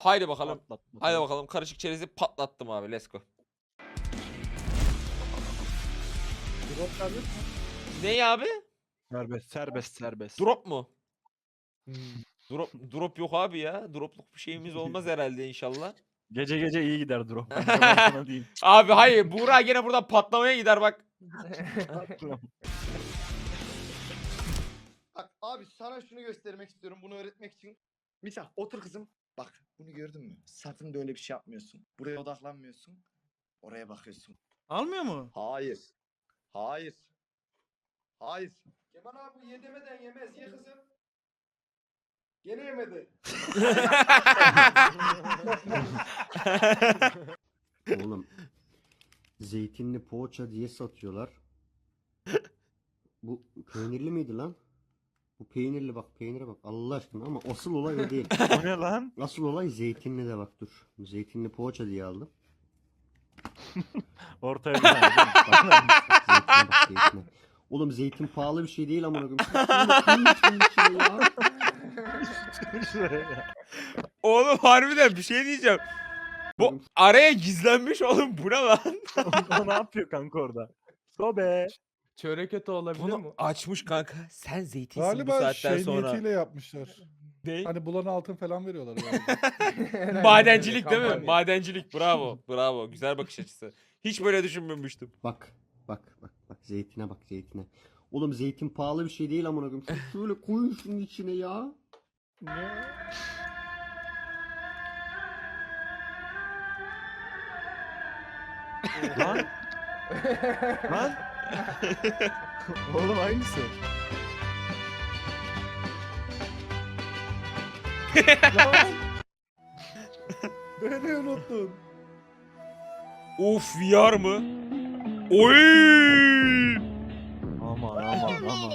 Haydi bakalım. Patlat, patlat. Haydi bakalım karışık çerezi patlattım abi. Let's go. Drop serbest mi? Ne abi? Serbest serbest serbest. Drop mu? Hmm. Drop drop yok abi ya. Dropluk bir şeyimiz olmaz herhalde inşallah. Gece gece iyi gider drop. Ben sana diyeyim. Abi hayır Buğra gene buradan patlamaya gider bak. Bak abi sana şunu göstermek istiyorum bunu öğretmek için. Misal otur kızım. Bak bunu gördün mü? Sakın da öyle bir şey yapmıyorsun. Buraya odaklanmıyorsun. Oraya bakıyorsun. Almıyor mu? Hayır. Hayır. Hayır. Kemal abi ye demeden yemez ye kızım. Gene yemedi. Oğlum zeytinli poğaça diye satıyorlar. Bu peynirli miydi lan? Bu peynirli bak peynire bak Allah aşkına ama asıl olay o değil. o ne lan? Asıl olay zeytinli de bak dur. Zeytinli poğaça diye aldım. Ortaya bir tane. Bak, zeytine bak zeytine. Oğlum zeytin pahalı bir şey değil ama koyayım. Şunun içine ya. Oğlum harbiden bir şey diyeceğim. Bu araya gizlenmiş oğlum bu ne lan? o ne yapıyor kanka orada? Sobe. Çörek eti olabilir Bunu mi? açmış kanka. Sen zeytinsin bu Galiba saatten şey sonra. niyetiyle yapmışlar. Ne? Hani bulana altın falan veriyorlar. galiba. Madencilik değil mi? Kampanya. Madencilik bravo. Bravo. Güzel bakış açısı. Hiç böyle düşünmemiştim. Bak bak bak bak zeytine bak zeytine. Oğlum zeytin pahalı bir şey değil amına koyayım. Şunu Şöyle koyun şunun içine ya. Lan. Lan. Oğlum aynısı. Lan. Beni unuttun. Of VR mı? Oy! Aman aman aman.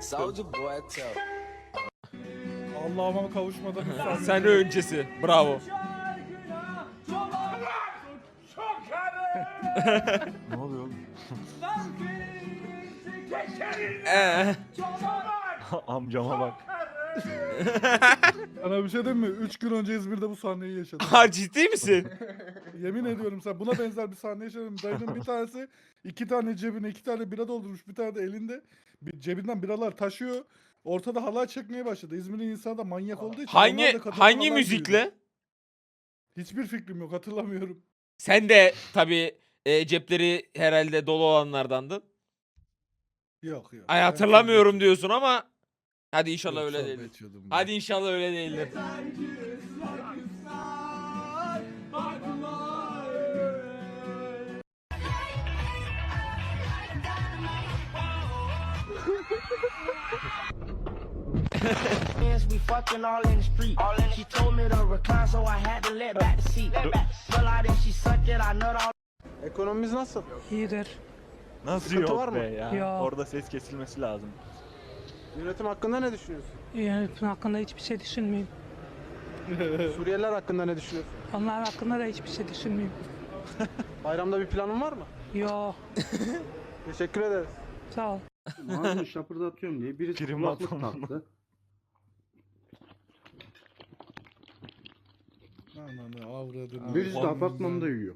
Soldier boy, tell. Allah'ıma kavuşmadan saniye. Sen öncesi. Bravo. Ne oluyor oğlum? Ee, Amcama bak. Sana bir şey diyeyim mi? 3 gün önce İzmir'de bu sahneyi yaşadım. ha ciddi misin? Yemin ediyorum sen buna benzer bir sahne yaşadım. Dayının bir tanesi iki tane cebine iki tane bira doldurmuş. Bir tane de elinde bir cebinden biralar taşıyor. Ortada halay çekmeye başladı. İzmir'in insanı da manyak olduğu için. onlar Hangi da hangi halay müzikle? Hiçbir fikrim yok hatırlamıyorum. Sen de tabii e, cepleri herhalde dolu olanlardandın. Yok yok. Ay Ben hatırlamıyorum diyorsun ama hadi inşallah öyle Çorba değildir. içiyordum ben. Hadi inşallah öyle değildir. We fucking all in the street. She told me to recline, so I had to let back the seat. Fell out and she sucked it, I nut all Ekonomimiz nasıl? İyidir. Nasıl Sıkıntı yok var mı? be ya? Yok. Orada ses kesilmesi lazım. Yönetim hakkında ne düşünüyorsun? Yönetim hakkında hiçbir şey düşünmeyeyim. Suriyeliler hakkında ne düşünüyorsun? Onlar hakkında da hiçbir şey düşünmeyeyim. Bayramda bir planın var mı? Yo, Teşekkür ederiz. sağ ol. Ağzını şapırdatıyorum diye birisi Prim kulaklık atalım. taktı. Ananı avradını. Birisi de apartmanda yiyor.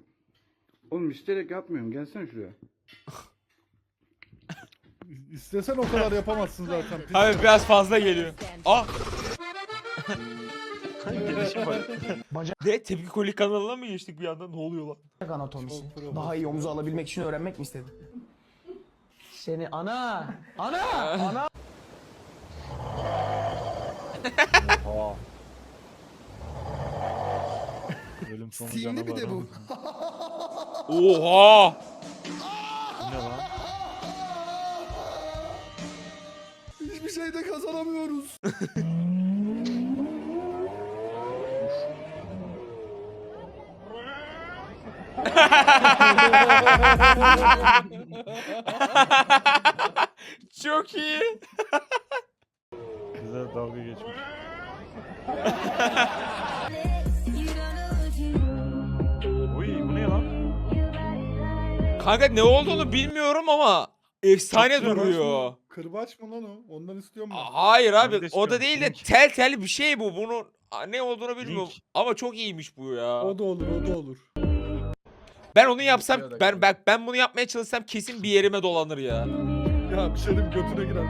Oğlum isteyerek yapmıyorum. Gelsene şuraya. İstesen o kadar yapamazsın zaten. Abi biraz fazla geliyor. Ah! Bak. Ne? Tepki Koli kanalına mı geçtik bir anda? Ne oluyor lan? anatomisi. Daha iyi omuzu alabilmek için öğrenmek mi istedin? Seni ana! Ana! ana! Oha. Ölüm sonu canavarı. bir de bu. Oha! Ne lan? Hiçbir şeyde kazanamıyoruz. Kanka ne olduğunu bilmiyorum ama efsane güzel duruyor. Kırbaç mı lan o? Ondan istiyorum ben. Aa, Hayır abi de o da değil de Link. tel tel bir şey bu. Bunun ne olduğunu bilmiyorum. Link. Ama çok iyiymiş bu ya. O da olur, o da olur. Ben onu yapsam ben ben ben bunu yapmaya çalışsam kesin bir yerime dolanır ya. Ya bir şey diyeyim götüne girer.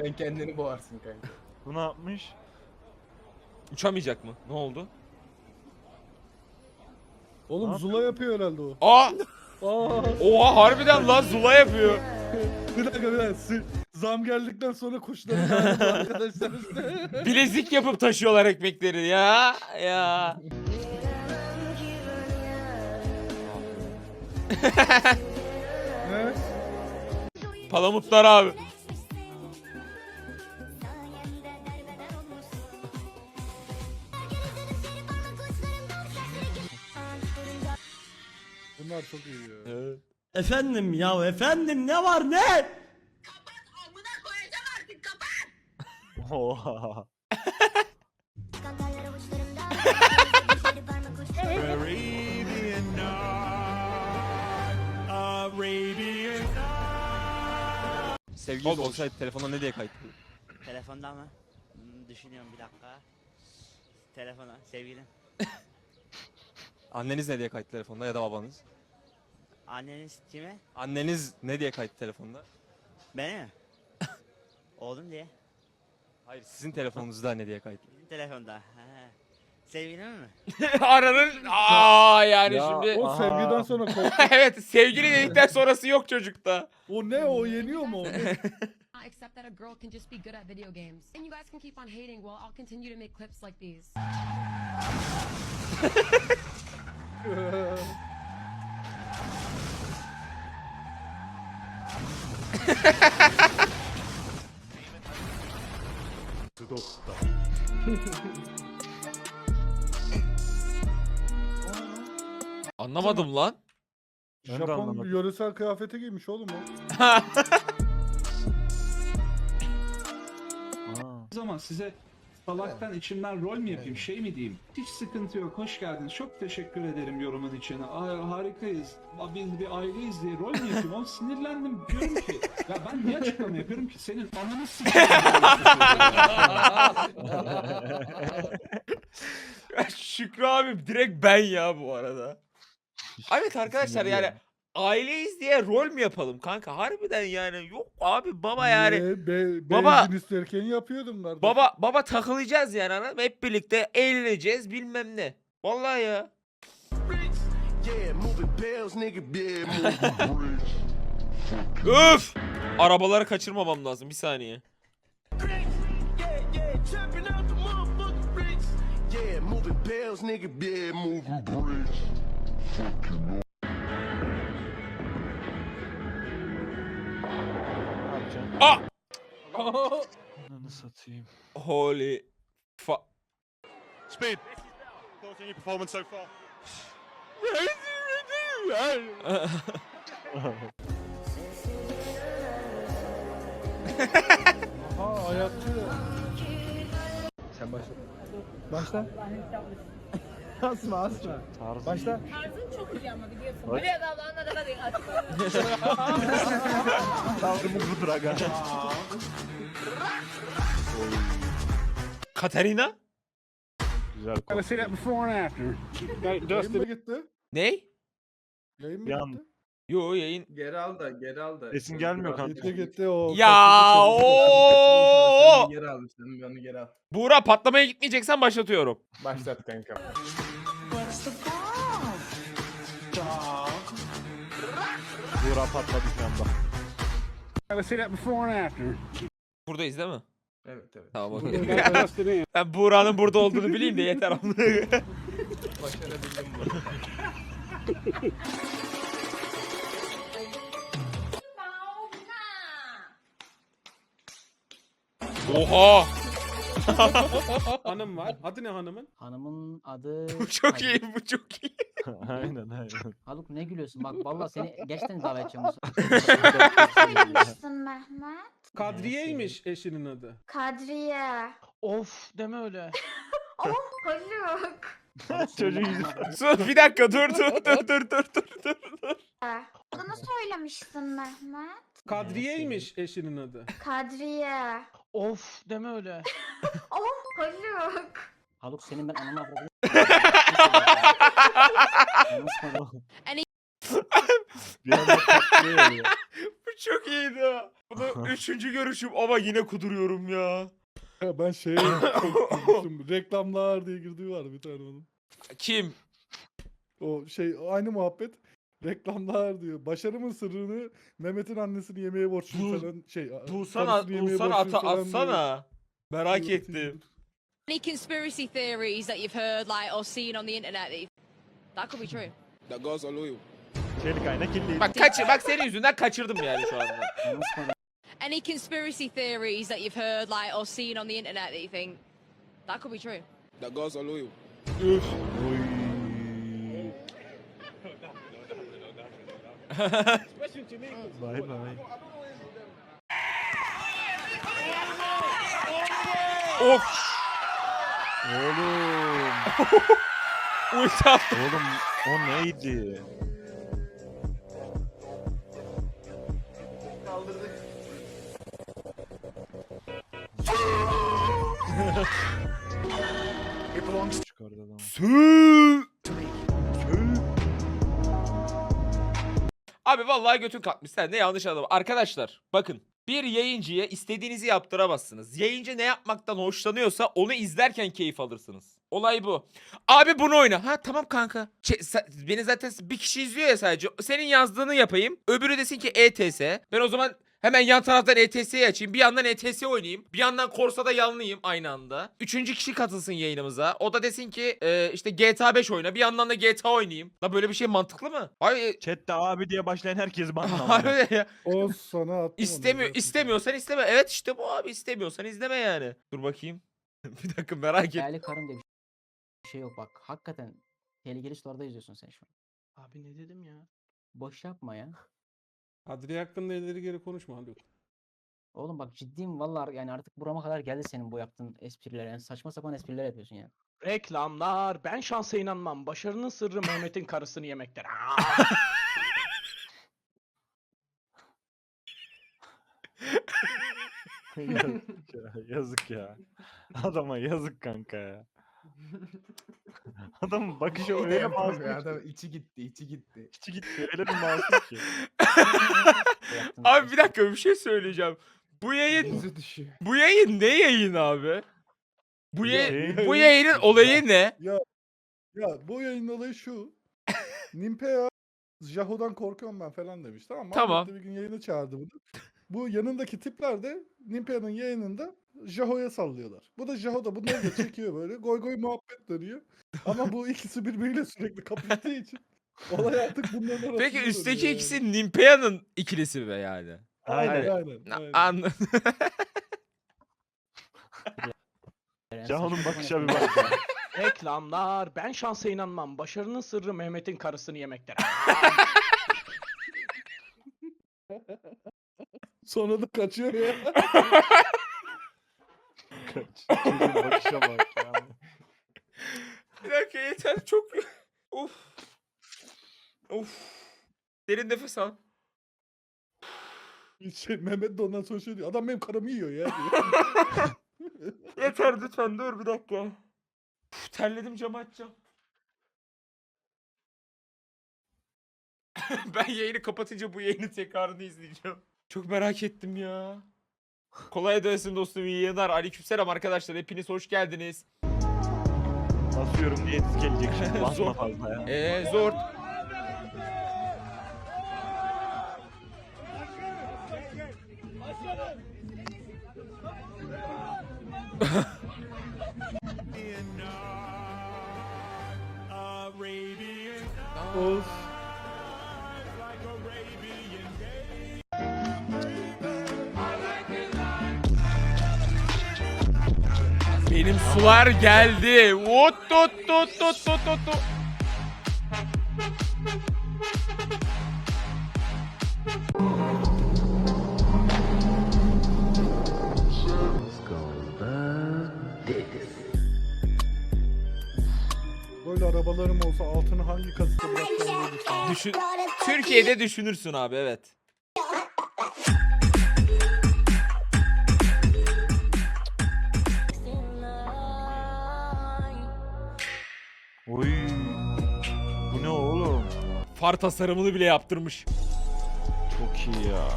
Sen kendini boğarsın kanka. Bu ne yapmış? Uçamayacak mı? Ne oldu? Oğlum Zula yapıyor herhalde o. Aa! Aa, Oha harbiden lan Zula yapıyor. bir dakika bir dakika. Zam geldikten sonra kuşların galiba arkadaşlar işte. Bilezik yapıp taşıyorlar ekmekleri ya. Ya. ne? Palamutlar abi. Çok iyi ya. Efendim ya efendim ne var ne? Oha. Sevgilisi olsaydı telefonda ne diye kayıtlı? Telefonda mı? Hmm, düşünüyorum bir dakika. Telefona sevgilim. Anneniz ne diye kayıtlı telefonda ya da babanız? Anneniz kime? Anneniz ne diye kayıtlı telefonda? Beni mi? Oğlum diye. Hayır sizin telefonunuzda ne diye kayıtlı? Bizim telefonda. He. Sevgilim mi? Aranın aa yani Ya, şimdi O sevgiden sonra kork. evet sevgili dedikten sonrası yok çocukta. O ne o yeniyor mu o ne? I accept that a girl can just be good at video games. And you guys can keep on hating while I'll continue to make clips like these. Anlamadım lan. Ben de Japon anlamadım. yöresel kıyafeti giymiş oğlum o. Aa. O zaman size salaktan içimden rol mü yapayım şey mi diyeyim? Hiç sıkıntı yok hoş geldiniz çok teşekkür ederim yorumun için. Aa, harikayız Aa, biz bir aileyiz diye rol mü yapayım? Oğlum sinirlendim diyorum ki ya ben niye açıklama yapıyorum ki senin ananı sikeyim. Şükrü abi direkt ben ya bu arada. Evet arkadaşlar yani aileyiz diye rol mü yapalım kanka? Harbiden yani yok abi baba yani. Niye? Be, Baba- Benzin isterken yapıyordum kardeşim. Baba baba takılacağız yani anladın mı? Hep birlikte eğleneceğiz bilmem ne. Vallahi ya. Öf! Arabaları kaçırmamam lazım bir saniye. Ne yapacaksın? Ah! Ananı satayım. Holy fa... Speed. Your performance so far? Aha ayakçı. Sen başla. Başla. Asma asma. Tarzı Başla. Bak. Tarzımız budur aga. Katerina? Güzel konu. Yayın mı gitti? Ne? Yayın mı Bir an- gitti? Yo yayın. Geri al da geri al da. Sesin gelmiyor kanka. Gitti gitti o. Ya çalıştı. o. Geri al sen onu geri al. Buğra patlamaya gitmeyeceksen başlatıyorum. Başlat kanka. Buğra patladı şu anda. Buradayız değil mi? Evet evet. Tamam okey. ben Buğra'nın burada olduğunu bileyim de yeter amına. Başarabildim bunu. Oha! Hanım var. Adı ne hanımın? Hanımın adı... Bu çok iyi, bu çok iyi. Aynen aynen. Haluk ne gülüyorsun? Bak vallahi seni gerçekten davet edeceğim. Mehmet. Kadriye'ymiş eşinin adı. Kadriye. of deme öyle. Oh Haluk. Çocuğun yüzü. Sus bir dakika dur dur dur dur dur dur dur. dur. Adını söylemiştin Mehmet. Kadriye'ymiş eşinin adı. Kadriye. Of deme öyle. Oh Haluk. Haluk senin ben anama. Bu çok iyiydi ha. Bunu üçüncü görüşüm ama yine kuduruyorum ya. Ya ben şeye çok gülmüştüm. Reklamlar diye girdiği var bir tane onun. Kim? O şey aynı muhabbet. Reklamlar diyor. Başarımın sırrını Mehmet'in annesini yemeye borçluyum Bul- falan. Şey, Bulsana, karısını bulsana borçluyum ata, falan diyor. atsana. Merak ettim. Atayım, dur. Any conspiracy theories that you've heard, like, or seen on the internet that, you- that could be true. That girls are loyal. Bak kaçır, bak senin yüzünden kaçırdım yani şu anda. Any conspiracy theories that you've heard, like, or seen on the internet that you think that could be true. That girls are loyal. Üf. Bay bay. of. Oğlum. Ulti attı. Oğlum o neydi? Çıkardı adam. Abi vallahi götün kalkmış. Sen de yanlış anladın. Arkadaşlar bakın. Bir yayıncıya istediğinizi yaptıramazsınız. Yayıncı ne yapmaktan hoşlanıyorsa onu izlerken keyif alırsınız. Olay bu. Abi bunu oyna. Ha tamam kanka. Sa- beni zaten bir kişi izliyor ya sadece. Senin yazdığını yapayım. Öbürü desin ki ETS. Ben o zaman hemen yan taraftan ETS'yi açayım. Bir yandan ETS oynayayım. Bir yandan Corsa'da yanlayayım aynı anda. Üçüncü kişi katılsın yayınımıza. O da desin ki e, işte GTA 5 oyna. Bir yandan da GTA oynayayım. La böyle bir şey mantıklı mı? Hayır. Chatte abi diye başlayan herkes bana Hayır ya. O sana attım onu İstemiyor, istemiyorsan isteme. Evet işte bu abi istemiyorsan izleme yani. Dur bakayım. bir dakika merak et. Değerli karım diye bir şey yok bak. Hakikaten tehlikeli sularda yüzüyorsun sen şu an. Abi ne dedim ya? Boş yapma ya. Adriye hakkında ileri geri konuşma Haluk. Oğlum bak ciddiyim vallahi yani artık burama kadar geldi senin bu yaptığın espriler. Yani saçma sapan espriler yapıyorsun ya. Reklamlar. Ben şansa inanmam. Başarının sırrı Mehmet'in karısını yemektir. yazık ya, yazık ya. Adama yazık kanka ya. Adamın bakışı öyle masum ki. Adam içi gitti, içi gitti. İçi gitti öyle bir masum ki. abi bir dakika bir şey söyleyeceğim. Bu yayın düşüyor. bu yayın ne yayın abi? Bu Ya, yayın yayın- bu yayının olayı ne? Ya bu yayının olayı şu. Nimpea Jaho'dan korkuyorum ben falan demiş. Tamam mı? Tamam. Ahmet de bir gün yayına çağırdı bunu. Bu yanındaki tipler de Nimpea'nın yayınında Jaho'ya sallıyorlar. Bu da Jaho da bunları da çekiyor böyle. Goy goy muhabbet dönüyor. Ama bu ikisi birbiriyle sürekli kapıştığı için olay artık bunların arasında Peki üstteki dönüyor yani. ikisi Nimpea'nın ikilisi mi yani? Aynen Aynen. aynen. Na- aynen. An Cahan'ın bakışa bir bak. ya. Reklamlar. Ben şansa inanmam. Başarının sırrı Mehmet'in karısını yemektir. Sonra da kaçıyor ya. Çocuğun bakışa bak ya. bir dakika yeter çok Of. Of. Derin nefes al. Şey, Mehmet de ondan sonra şey diyor. Adam benim karımı yiyor ya. diyor. Yeter lütfen dur bir dakika. Uf, terledim camı açacağım. ben yayını kapatınca bu yayını tekrarını izleyeceğim. Çok merak ettim ya. Kolay gelsin dostum iyi yayınlar. Aleykümselam arkadaşlar hepiniz hoş geldiniz. Basıyorum diye diz gelecek şimdi. Basma fazla ya. Ee zor. Sular geldi. Vut tut tut tut tut tut tut. Goy öyle arabalarım olsa altını hangi kasete diye düşünüyorum. Düşün Türkiye'de düşünürsün abi evet. Oy. Bu ne oğlum? Far tasarımını bile yaptırmış. Çok iyi ya.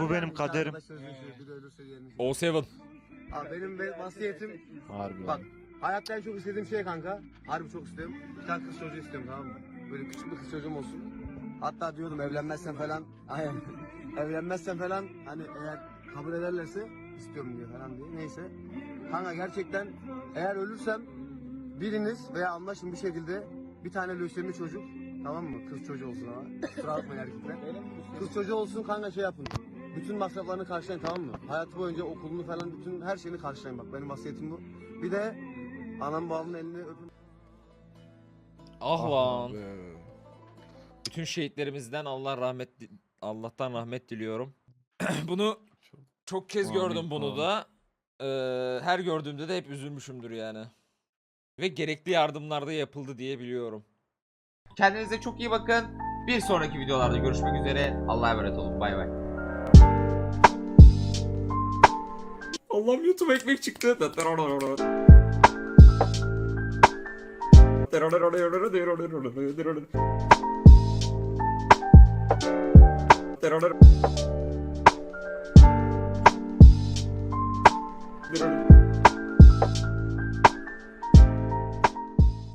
Bu benim kaderim. O Seven. Abi benim ve- vasiyetim Harbi. Bak. hayatta en çok istediğim şey kanka. Harbi çok istiyorum. Bir tane kız çocuğu istiyorum tamam mı? Böyle küçük bir kız çocuğum olsun. Hatta diyordum evlenmezsen falan. Aynen. evlenmezsen falan hani eğer kabul ederlerse istiyorum diyor falan diye. Neyse. Kanka gerçekten eğer ölürsem biriniz veya anlaşın bir şekilde bir tane lösemi çocuk tamam mı? Kız çocuğu olsun ama. Kusura bakmayın erkekler. Kız çocuğu olsun kanka şey yapın. Bütün masraflarını karşılayın tamam mı? Hayatı boyunca okulunu falan bütün her şeyini karşılayın bak benim vasiyetim bu. Bir de anam babamın elini öpün. Ah lan. Bütün şehitlerimizden Allah rahmet Allah'tan rahmet diliyorum. bunu çok kez Amin, gördüm bunu amin. da. Ee, her gördüğümde de hep üzülmüşümdür yani. Ve gerekli yardımlar da yapıldı diye biliyorum. Kendinize çok iyi bakın. Bir sonraki videolarda görüşmek üzere. Allah'a emanet olun. Bay bay. Allah'ım YouTube ekmek çıktı. Bye.